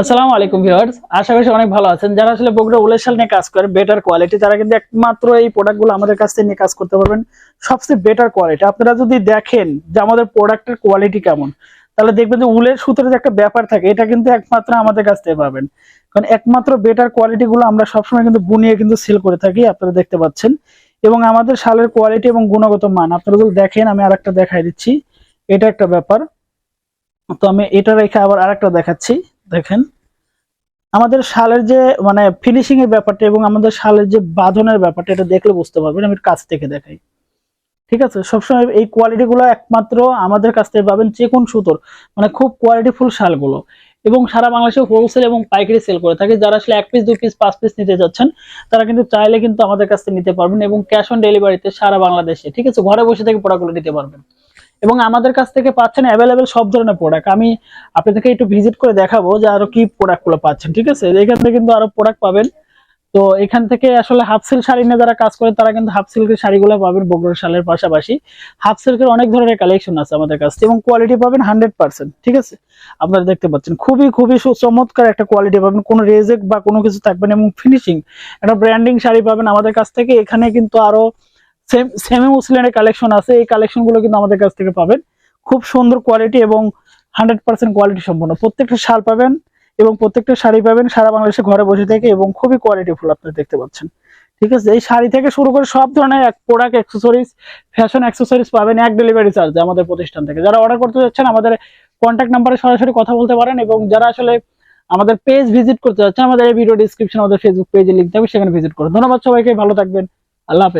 আসসালামু আলাইকুম ভিউয়ার্স। আশা করি অনেক ভালো আছেন। যারা আসলে বগুড়া উলের শাল নিয়ে কাজ করে বেটার কোয়ালিটি তারা কিন্তু একমাত্র এই প্রোডাক্টগুলো আমাদের কাছ থেকে নিয়ে কাজ করতে পারবেন। সবচেয়ে বেটার কোয়ালিটি আপনারা যদি দেখেন যে আমাদের প্রোডাক্টের কোয়ালিটি কেমন, তাহলে দেখবেন যে উলের সুতোর যে একটা ব্যাপার থাকে, এটা কিন্তু একমাত্র আমাদের কাছ থেকে পাবেন। কারণ একমাত্র বেটার কোয়ালিটি গুলো আমরা সবসময় কিন্তু বুনিয়ে কিন্তু সেল করে থাকি, আপনারা দেখতে পাচ্ছেন। এবং আমাদের শালের কোয়ালিটি এবং গুণগত মান, আপনারা যদি দেখেন, আমি আরেকটা দেখাই দিচ্ছি। এটা একটা ব্যাপার। তো আমি এটা রেখে আবার আর একটা দেখাচ্ছি। দেখেন। আমাদের শালের যে মানে ফিনিশিং এর ব্যাপারটা এবং আমাদের শালের যে বাঁধনের ব্যাপারটা, এটা দেখলে বুঝতে পারবেন, আমি কাছ থেকে দেখাই। ঠিক আছে? সবসময় এই কোয়ালিটি গুলো একমাত্র আমাদের কাছ থেকে পাবেন যে কোন সুতোর মানে খুব কোয়ালিটিফুল শালগুলো। এবং সারা বাংলাদেশে হোলসেল এবং পাইকারি সেল করে থাকে। যারা আসলে এক পিস দুই পিস পাঁচ পিস নিতে যাচ্ছেন, তারা কিন্তু চাইলে কিন্তু আমাদের কাছ থেকে নিতে পারবেন এবং ক্যাশ অন ডেলিভারিতে সারা বাংলাদেশে, ঠিক আছে? ঘরে বসে থেকে প্রোডাক্টগুলো নিতে পারবেন। এবং আমাদের কাছ থেকে পাচ্ছেন অ্যাভেলেবেল সব ধরনের প্রোডাক্ট আমি আপনাদেরকে একটু ভিজিট করে দেখাবো যে আরও কি প্রোডাক্টগুলো পাচ্ছেন, ঠিক আছে? এখান থেকে কিন্তু আরও প্রোডাক্ট পাবেন। তো এখান থেকে আসলে হাফ সিল্ক শাড়ি নিয়ে যারা কাজ করে, তারা কিন্তু হাফ সিল্কের শাড়িগুলো পাবেন বগুড়া শালের পাশাপাশি। হাফ সিল্কের অনেক ধরনের কালেকশন আছে আমাদের কাছে এবং কোয়ালিটি পাবেন হান্ড্রেড পার্সেন্ট ঠিক আছে? আপনারা দেখতে পাচ্ছেন, খুবই খুবই চমৎকার একটা কোয়ালিটি পাবেন। কোনো রেজেক্ট বা কোনো কিছু থাকবে না এবং ফিনিশিং একটা ব্র্যান্ডিং শাড়ি পাবেন আমাদের কাছ থেকে। এখানে কিন্তু আরও সেম সেমি মুসলিনের কালেকশন আছে। এই কালেকশনগুলো কিন্তু আমাদের কাছ থেকে পাবেন। খুব সুন্দর কোয়ালিটি এবং হান্ড্রেড পার্সেন্ট কোয়ালিটি সম্পন্ন। প্রত্যেকটা শাল পাবেন এবং প্রত্যেকটা শাড়ি পাবেন সারা বাংলাদেশে ঘরে বসে থেকে এবং খুবই কোয়ালিটি ফুল আপনারা দেখতে পাচ্ছেন। ঠিক আছে? এই শাড়ি থেকে শুরু করে সব ধরনের এক প্রোডাক্ট অ্যাক্সেসরিজ ফ্যাশন অ্যাক্সেসরিজ পাবেন এক ডেলিভারি চার্জ আমাদের প্রতিষ্ঠান থেকে। যারা অর্ডার করতে যাচ্ছেন আমাদের কন্ট্যাক্ট নাম্বারে সরাসরি কথা বলতে পারেন এবং যারা আসলে আমাদের পেজ ভিজিট করতে যাচ্ছেন আমাদের এই ভিডিও ডিসক্রিপশন আমাদের ফেসবুক পেজে লিঙ্ক থাকবে, সেখানে ভিজিট করুন। ধন্যবাদ সবাইকে, ভালো থাকবেন। আল্লাহ হাফেজ।